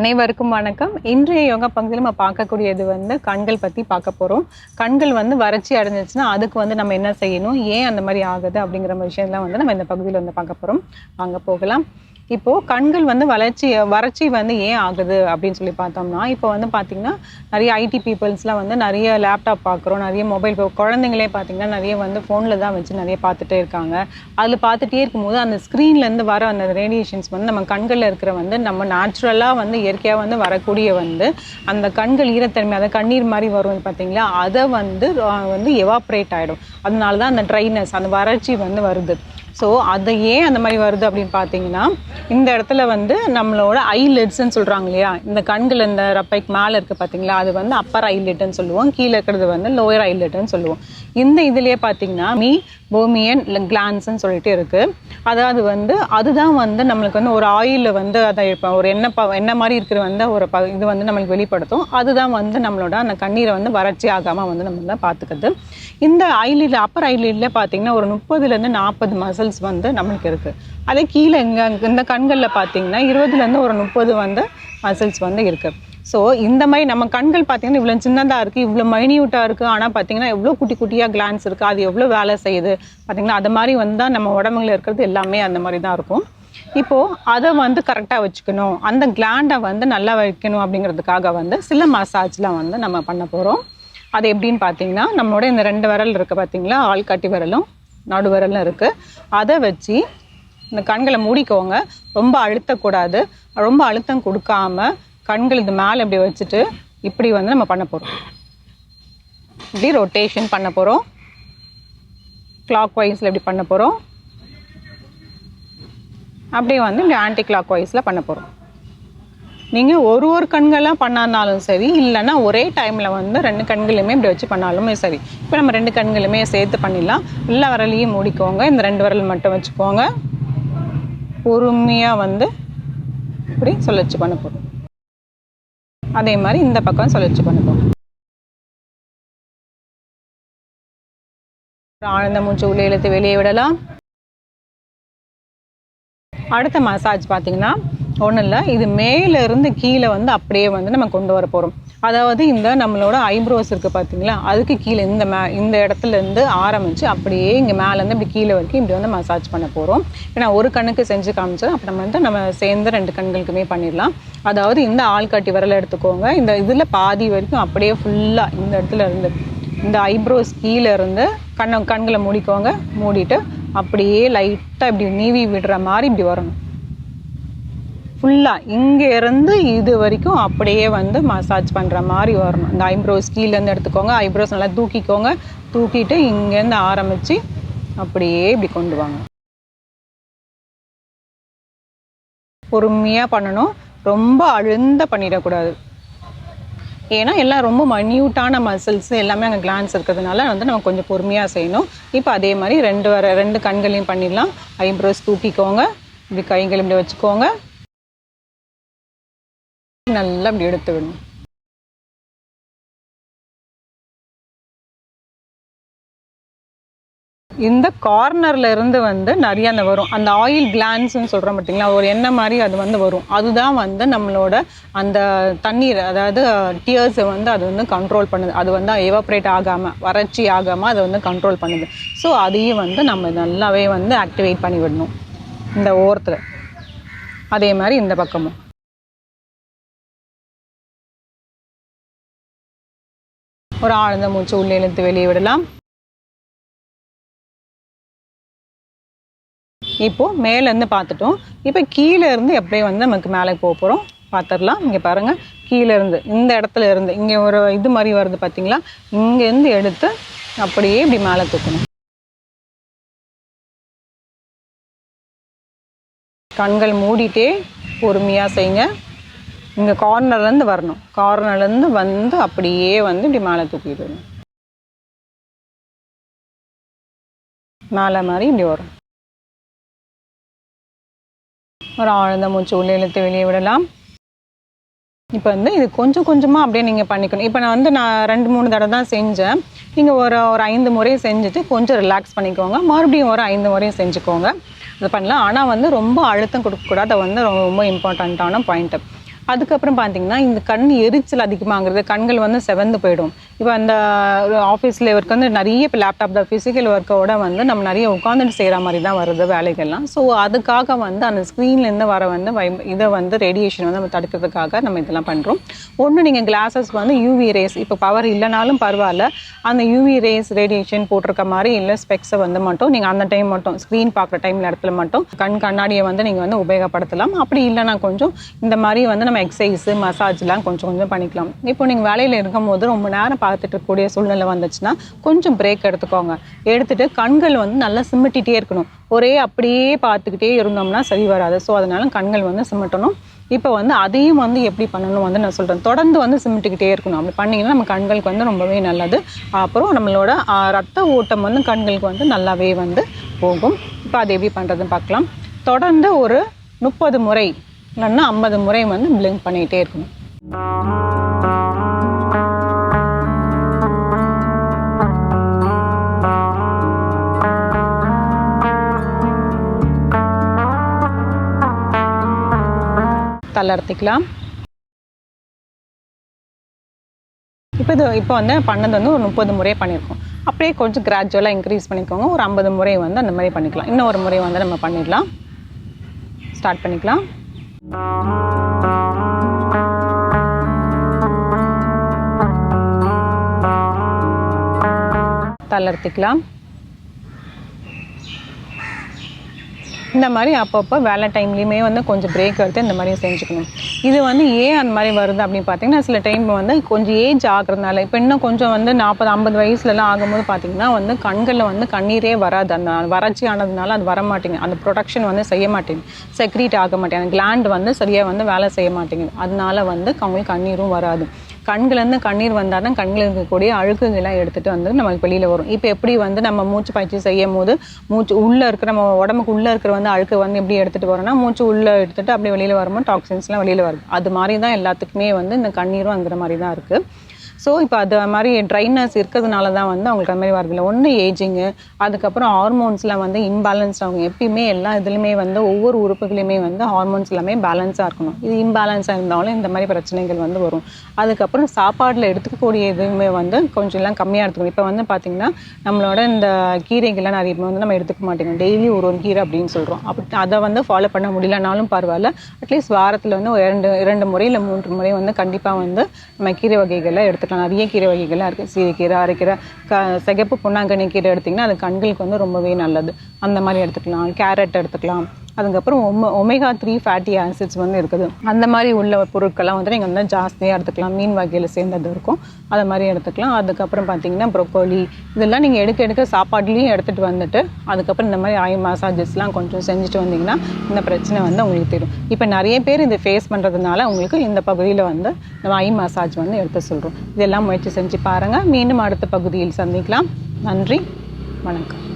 அனைவருக்கும் வணக்கம். இன்றைய யோகா பகுதியில் நம்ம பார்க்கக்கூடியது வந்து கண்கள் பற்றி பார்க்க போகிறோம் கண்கள் வந்து வறட்சி அடைஞ்சிச்சுன்னா அதுக்கு வந்து நம்ம என்ன செய்யணும்? ஏன் அந்த மாதிரி ஆகுது அப்படிங்கிற விஷயம்லாம் வந்து நம்ம இந்த பகுதியில் வந்து பார்க்க போகிறோம் வாங்க போகலாம். இப்போது கண்கள் வந்து வளர்ச்சி வறட்சி வந்து ஏன் ஆகுது அப்படின்னு சொல்லி பார்த்தோம்னா இப்போ வந்து பார்த்தீங்கன்னா நிறைய ஐடி பீப்புள்ஸ்லாம் வந்து நிறைய லேப்டாப் பார்க்குறோம் நிறைய மொபைல் குழந்தைங்களே பார்த்தீங்கன்னா நிறைய வந்து ஃபோனில் தான் வச்சு நிறைய பார்த்துட்டே இருக்காங்க. அதில் பார்த்துட்டே இருக்கும்போது அந்த ஸ்க்ரீன்லேருந்து வர அந்த ரேடியேஷன்ஸ் வந்து நம்ம கண்களில் இருக்கிற வந்து நம்ம நேச்சுரலாக வந்து இயற்கையாக வந்து வரக்கூடிய வந்து அந்த கண்கள் ஈரத்தன்மை அதை கண்ணீர் மாதிரி வரும் பார்த்தீங்களா? அதை வந்து வந்து எவாப்ரேட் ஆகிடும் அதனால தான் அந்த ட்ரைனஸ் அந்த வறட்சி வந்து வருது. ஸோ அதை ஏன் அந்த மாதிரி வருது அப்படின்னு பார்த்தீங்கன்னா இந்த இடத்துல வந்து நம்மளோட ஐலெட்ஸ்ன்னு சொல்கிறாங்க இல்லையா? இந்த கண்கள் இந்த ரப்பைக்கு மேலே இருக்குது பார்த்தீங்களா? அது வந்து அப்பர் ஐலிட்னு சொல்லுவோம். கீழே இருக்கிறது வந்து லோயர் ஐலிட்னு சொல்லுவோம். இந்த இதுலேயே பார்த்தீங்கன்னா மீ போமியன் கிளான்ஸ்ன்னு சொல்லிட்டு இருக்குது அதாவது வந்து அதுதான் வந்து நம்மளுக்கு வந்து ஒரு ஆயிலில் வந்து அதை இப்போ ஒரு எண்ணெய் ப எண்ணெய் மாதிரி இருக்கிற வந்து ஒரு ப இது வந்து நம்மளுக்கு வெளிப்படுத்தும். அதுதான் வந்து நம்மளோட அந்த கண்ணீரை வந்து வறட்சி ஆகாமல் வந்து நம்ம தான் பார்த்துக்குது இந்த ஐலிட் அப்பர் ஐலிட்ல பார்த்தீங்கன்னா ஒரு முப்பதுலேருந்து நாற்பது மசில்ஸ் வந்து நம்மளுக்கு இருக்குது அதே கீழே இங்கே இந்த கண்களில் பார்த்தீங்கன்னா இருபதுலேருந்து ஒரு முப்பது வந்து மசில்ஸ் வந்து இருக்குது ஸோ இந்த மாதிரி நம்ம கண்கள் பார்த்தீங்கன்னா இவ்வளோ சின்னதாக இருக்குது இவ்வளோ மைன்யூட்டாக இருக்குது ஆனால் பார்த்தீங்கன்னா எவ்வளோ குட்டி குட்டியாக கிளான்ஸ் இருக்குது அது எவ்வளோ வேலை செய்யுது. பார்த்தீங்கன்னா அது மாதிரி வந்தால் நம்ம உடம்புல இருக்கிறது எல்லாமே அந்த மாதிரி தான் இருக்கும். இப்போது அதை வந்து கரெக்டாக வச்சுக்கணும். அந்த கிளாண்டை வந்து நல்லா வைக்கணும் அப்படிங்கிறதுக்காக வந்து சில மசாஜ்லாம் வந்து நம்ம பண்ண போகிறோம் அது எப்படின்னு பார்த்தீங்கன்னா நம்மளோட இந்த ரெண்டு விரல் இருக்குது பார்த்தீங்களா ஆள்காட்டி விரலும் நடு விரலும் இருக்குது அதை வச்சு இந்த கண்களை மூடிக்கோங்க. ரொம்ப அழுத்தக்கூடாது. ரொம்ப அழுத்தம் கொடுக்காம கண்கள் இது மேலே இப்படி வச்சுட்டு இப்படி வந்து நம்ம பண்ண போகிறோம் இப்படி ரொட்டேஷன் பண்ண போகிறோம் கிளாக் வைஸில் இப்படி பண்ண போகிறோம் அப்படியே வந்து இப்படி ஆன்டி கிளாக் வைஸில் பண்ண போகிறோம் நீங்கள் ஒரு ஒரு கண்களாக பண்ணாலும் சரி இல்லைன்னா ஒரே டைமில் வந்து ரெண்டு கண்களையுமே இப்படி வச்சு பண்ணாலுமே சரி. இப்போ நம்ம ரெண்டு கண்களுமே சேர்த்து பண்ணிடலாம். எல்லா விரலையும் மூடிக்கோங்க. இந்த ரெண்டு விரல் மட்டும் வச்சுக்கோங்க. பொறுமையாக வந்து இப்படி சொல்லச்சு பண்ண போகிறோம் அதே மாதிரி இந்த பக்கம் சுழற்சி பண்ணுவோம். போகிறோம் ஆழ்ந்த மூச்சு உள்ளே இழுத்து வெளியே விடலாம். அடுத்த மசாஜ் பார்த்தீங்கன்னா ஒன்றும் இல்லை இது மேலேருந்து கீழே வந்து அப்படியே வந்து நம்ம கொண்டு வர போகிறோம் அதாவது இந்த நம்மளோட ஐப்ரோஸ் இருக்குது பார்த்தீங்களா அதுக்கு கீழே இந்த மே இந்த இடத்துல இருந்து ஆரம்பித்து அப்படியே இங்கே மேலேருந்து இப்படி கீழே வரைக்கும் இப்படி வந்து மசாஜ் பண்ண போகிறோம் ஏன்னா ஒரு கண்ணுக்கு செஞ்சு காமிச்சேன் அப்புறம் வந்து நம்ம சேர்ந்து ரெண்டு கண்களுக்குமே பண்ணிடலாம். அதாவது இந்த ஆள்காட்டி விரலை எடுத்துக்கோங்க இந்த இதில் பாதி வரைக்கும் அப்படியே ஃபுல்லாக இந்த இடத்துல இருந்து இந்த ஐப்ரோஸ் கீழே இருந்து கண்ணை கண்களை மூடிக்கோங்க மூடிட்டு அப்படியே லைட்டாக இப்படி நீவி விடுற மாதிரி இப்படி வரணும். ஃபுல்லாக இங்கேருந்து இது வரைக்கும் அப்படியே வந்து மசாஜ் பண்ணுற மாதிரி வரணும். இந்த ஐப்ரோஸ் கீழேருந்து எடுத்துக்கோங்க. ஐப்ரோஸ் நல்லா தூக்கிக்கோங்க. தூக்கிட்டு இங்கேருந்து ஆரம்பித்து அப்படியே இப்படி கொண்டு வாங்க. பொறுமையாக பண்ணணும். ரொம்ப அழுந்த பண்ணிடக்கூடாது. ஏன்னா எல்லாம் ரொம்ப மன்யூட்டான மசில்ஸ் எல்லாமே அங்கே கிளான்ஸ் இருக்கிறதுனால வந்து நம்ம கொஞ்சம் பொறுமையாக செய்யணும். இப்போ அதே மாதிரி ரெண்டு வர ரெண்டு கண்களையும் பண்ணிடலாம். ஐப்ரோஸ் தூக்கிக்கோங்க. இப்படி கைகள் இப்படி வச்சுக்கோங்க. நல்லா இப்படி எடுத்துக்கணும் இந்த கார்னர்ல இருந்து வந்து நிறைய அந்த வரும். அந்த ஆயில் கிளான்ஸ்னு சொல்கிறோம் பார்த்தீங்களா? ஒரு எண்ணெய் மாதிரி அது வந்து வரும். அதுதான் வந்து நம்மளோட அந்த தண்ணீர் அதாவது டியர்ஸை வந்து அது வந்து கண்ட்ரோல் பண்ணுது. அது வந்து எவாப்ரேட் ஆகாமல் வறட்சி ஆகாமல் அதை வந்து கண்ட்ரோல் பண்ணுது. ஸோ அதையும் வந்து நம்ம நல்லாவே வந்து ஆக்டிவேட் பண்ணி விடணும். இந்த ஓரத்தில். அதே மாதிரி இந்த பக்கமும். ஒரு ஆழ்ந்த மூச்சு உள்ளே இழுத்து வெளியே விடலாம். இப்போ மேலேருந்து பார்த்துட்டோம். இப்போ கீழே இருந்து எப்படியே வந்து நமக்கு மேலே போக போகிறோம் பார்த்துடலாம். இங்கே பாருங்கள் கீழே இருந்து இந்த இடத்துல இருந்து இங்கே ஒரு இது மாதிரி வருது பார்த்தீங்களா? இங்கேருந்து எடுத்து அப்படியே இப்படி மேலே தூக்கணும். கண்கள் மூடிட்டே பொறுமையாக செய்யுங்க. இங்கே கார்னர்லேருந்து வரணும். கார்னர்லேருந்து வந்து அப்படியே வந்து இப்படி மேலே தூக்கிடணும் மேலே மாதிரி இப்படி வரும். ஒரு ஆழ்ந்த மூச்சு உள்ளே இழுத்து வெளியே விடலாம். இப்போ வந்து இது கொஞ்சம் கொஞ்சமாக அப்படியே நீங்கள் பண்ணிக்கணும். இப்போ நான் வந்து நான் ரெண்டு மூணு தடவை தான் செஞ்சேன். நீங்கள் ஒரு ஒரு ஐந்து முறை செஞ்சுட்டு கொஞ்சம் ரிலாக்ஸ் பண்ணிக்கோங்க. மறுபடியும் ஒரு ஐந்து முறையும் செஞ்சுக்கோங்க. இது பண்ணலாம். ஆனால் வந்து ரொம்ப அழுத்தம் கொடுக்கக்கூடாது. வந்து ரொம்ப ரொம்ப இம்பார்ட்டண்ட்டான பாயிண்ட்டு அதுக்கப்புறம் பார்த்தீங்கன்னா இந்த கண் எரிச்சல் அதிகமாகிறது கண்கள் வந்து செவந்து போயிடும். இப்போ அந்த ஆஃபீஸில் ஒர்க் வந்து நிறைய இப்போ லேப்டாப் தான் ஃபிசிக்கல் ஒர்க்கோட வந்து நம்ம நிறைய உட்காந்துட்டு செய்கிற மாதிரி தான் வருது வேலைகள்லாம். ஸோ அதுக்காக வந்து அந்த ஸ்க்ரீன்லேருந்து வர வந்து வை இதை வந்து ரேடியேஷன் வந்து நம்ம தடுக்கிறதுக்காக நம்ம இதெல்லாம் பண்ணுறோம் ஒன்று நீங்கள் கிளாஸஸ் வந்து யூவி ரேஸ் இப்போ பவர் இல்லைனாலும் பரவாயில்ல. அந்த யூவி ரேஸ் ரேடியேஷன் போட்டிருக்க மாதிரி இல்லை ஸ்பெக்ஸை வந்து மட்டும் நீங்கள் அந்த டைம் மட்டும் ஸ்க்ரீன் பார்க்குற டைம் இடத்துல மட்டும் கண் கண்ணாடியை வந்து நீங்கள் வந்து உபயோகப்படுத்தலாம். அப்படி இல்லைனா கொஞ்சம் இந்த மாதிரி வந்து நம்ம எக்ஸசைஸு மசாஜ்லாம் கொஞ்சம் கொஞ்சம் பண்ணிக்கலாம். இப்போ நீங்கள் வேலையில் இருக்கும் போது ரொம்ப நேரம் பார்த்துட்டு இருக்கக்கூடிய சூழ்நிலை வந்துச்சுன்னா கொஞ்சம் பிரேக் எடுத்துக்கோங்க. எடுத்துகிட்டு கண்கள் வந்து நல்லா சிமிட்டிகிட்டே இருக்கணும். ஒரே அப்படியே பார்த்துக்கிட்டே இருந்தோம்னா சரி வராது. ஸோ அதனால கண்கள் வந்து சிமிட்டணும். இப்போ வந்து அதையும் வந்து எப்படி பண்ணணும் வந்து நான் சொல்கிறேன் தொடர்ந்து வந்து சிமிட்டுக்கிட்டே இருக்கணும். அப்படி பண்ணிங்கன்னா நம்ம கண்களுக்கு வந்து ரொம்பவே நல்லது. அப்புறம் நம்மளோட ரத்த ஓட்டம் வந்து கண்களுக்கு வந்து நல்லாவே வந்து போகும். இப்போ அது எப்படி பண்ணுறதுன்னு பார்க்கலாம். தொடர்ந்து ஒரு முப்பது முறை இல்லைன்னா ஐம்பது முறை வந்து பிளிங்க் பண்ணிகிட்டே இருக்கணும். தளர்த்திக்கலாம். இப்போ இது இப்போ வந்து பண்ணது வந்து ஒரு முப்பது முறை பண்ணியிருக்கோம். அப்படியே கொஞ்சம் கிராஜுவலாக இன்க்ரீஸ் பண்ணிக்கோங்க. ஒரு ஐம்பது முறை வந்து அந்த மாதிரி பண்ணிக்கலாம். இன்னும் ஒரு முறை வந்து நம்ம பண்ணிடலாம். ஸ்டார்ட் பண்ணிக்கலாம். தளர்த்திக்கலாம். இந்த மாதிரி அப்பப்போ வேலை டைம்லேயுமே வந்து கொஞ்சம் பிரேக் எடுத்து இந்த மாதிரி செஞ்சுக்கணும். இது வந்து ஏன் அந்த மாதிரி வருது அப்படின்னு பார்த்தீங்கன்னா சில டைம் வந்து கொஞ்சம் ஏஜ் ஆகுறதுனால இப்போ இன்னும் கொஞ்சம் வந்து நாற்பது ஐம்பது வயசுலலாம் ஆகும்போது பார்த்திங்கன்னா வந்து கண்களில் வந்து கண்ணீரே வராது. அந்த வறட்சி ஆனதுனால அது வர மாட்டேங்குது. அந்த ப்ரொடக்ஷன் வந்து செய்ய மாட்டேங்குது. செக்ரீட் ஆக மாட்டேங்குது. அந்த gland வந்து சரியாக வந்து வேலை செய்ய மாட்டேங்குது. அதனால வந்து அவங்களுக்கு கண்ணீரும் வராது. கண்கள்லேருந்து கண்ணீர் வந்தால் தான் கண்ணில் இருக்கக்கூடிய அழுக்குகள்லாம் எடுத்துகிட்டு வந்து நமக்கு வெளியில் வரும். இப்போ எப்படி வந்து நம்ம மூச்சு பயிற்சி செய்யும் போது மூச்சு உள்ளே இருக்கிற நம்ம உடம்புக்கு உள்ளே இருக்கிற வந்து அழுக்கு வந்து எப்படி எடுத்துகிட்டு வரோம்னா மூச்சு உள்ளே எடுத்துகிட்டு அப்படியே வெளியில் வரும்போது டாக்ஸின்ஸ்லாம் வெளியில் வருது அது மாதிரி தான் எல்லாத்துக்குமே வந்து இந்த கண்ணீரும் அங்கிற மாதிரி தான் இருக்குது ஸோ இப்போ அது மாதிரி ட்ரைனஸ் இருக்கிறதுனால தான் வந்து அவங்களுக்கு அந்த மாதிரி வரதில்லை ஒன்று ஏஜிங்கு அதுக்கப்புறம் ஹார்மோன்ஸ்லாம் வந்து இம்பேலன்ஸ் ஆகும். எப்பயுமே எல்லா இதுலையுமே வந்து ஒவ்வொரு உறுப்புகளையுமே வந்து ஹார்மோன்ஸ் எல்லாமே பேலன்ஸாக இருக்கணும். இது இம்பேலன்ஸாக இருந்தாலும் இந்த மாதிரி பிரச்சனைகள் வந்து வரும். அதுக்கப்புறம் சாப்பாடில் எடுத்துக்கக்கூடிய இதுவுமே வந்து கொஞ்சம் எல்லாம் கம்மியாக எடுத்துக்கணும். இப்போ வந்து பார்த்திங்கன்னா நம்மளோட இந்த கீரைகள்லாம் நிறைய வந்து நம்ம எடுத்துக்க மாட்டேங்கிறோம் டெய்லி ஒரு ஒரு கீரை அப்படின்னு சொல்கிறோம் அப்படி அதை வந்து ஃபாலோ பண்ண முடியலனாலும் பரவாயில்ல. அட்லீஸ்ட் வாரத்தில் வந்து ஒரு இரண்டு இரண்டு முறை இல்லை மூன்று முறை வந்து கண்டிப்பாக வந்து நம்ம கீரை வகைகளை எடுத்துக்கலாம். நிறைய கீரை வகைகள்லாம் இருக்குது சிறுகீரை அரைக்கீரை க சிகப்பு பொன்னாங்கண்ணி கீரை எடுத்திங்கன்னா அது கண்களுக்கு வந்து ரொம்பவே நல்லது. அந்த மாதிரி எடுத்துக்கலாம். கேரட் எடுத்துக்கலாம். அதுக்கப்புறம் ஒம ஒமேகா த்ரீ ஃபேட்டி ஆசிட்ஸ் வந்து இருக்குது. அந்த மாதிரி உள்ள பொருட்கள்லாம் வந்து நீங்கள் வந்து ஜாஸ்தியாக எடுத்துக்கலாம். மீன் வகையில் சேர்ந்தது இருக்கும். அதை மாதிரி எடுத்துக்கலாம். அதுக்கப்புறம் பார்த்தீங்கன்னா ப்ரொக்கோலி இதெல்லாம் நீங்கள் எடுக்க எடுக்க சாப்பாட்லேயும் எடுத்துகிட்டு வந்துட்டு அதுக்கப்புறம் இந்த மாதிரி ஐ மசாஜஸ்லாம் கொஞ்சம் செஞ்சுட்டு வந்தீங்கன்னா இந்த பிரச்சனை வந்து உங்களுக்கு தெரியும் இப்போ நிறைய பேர் இதை ஃபேஸ் பண்ணுறதுனால உங்களுக்கு இந்த பகுதியில் வந்து நம்ம ஐ மசாஜ் வந்து எடுத்து சொல்கிறோம் இதெல்லாம் முயற்சி செஞ்சு பாருங்கள் மீண்டும் அடுத்த பகுதியில் சந்திக்கலாம். நன்றி. வணக்கம்.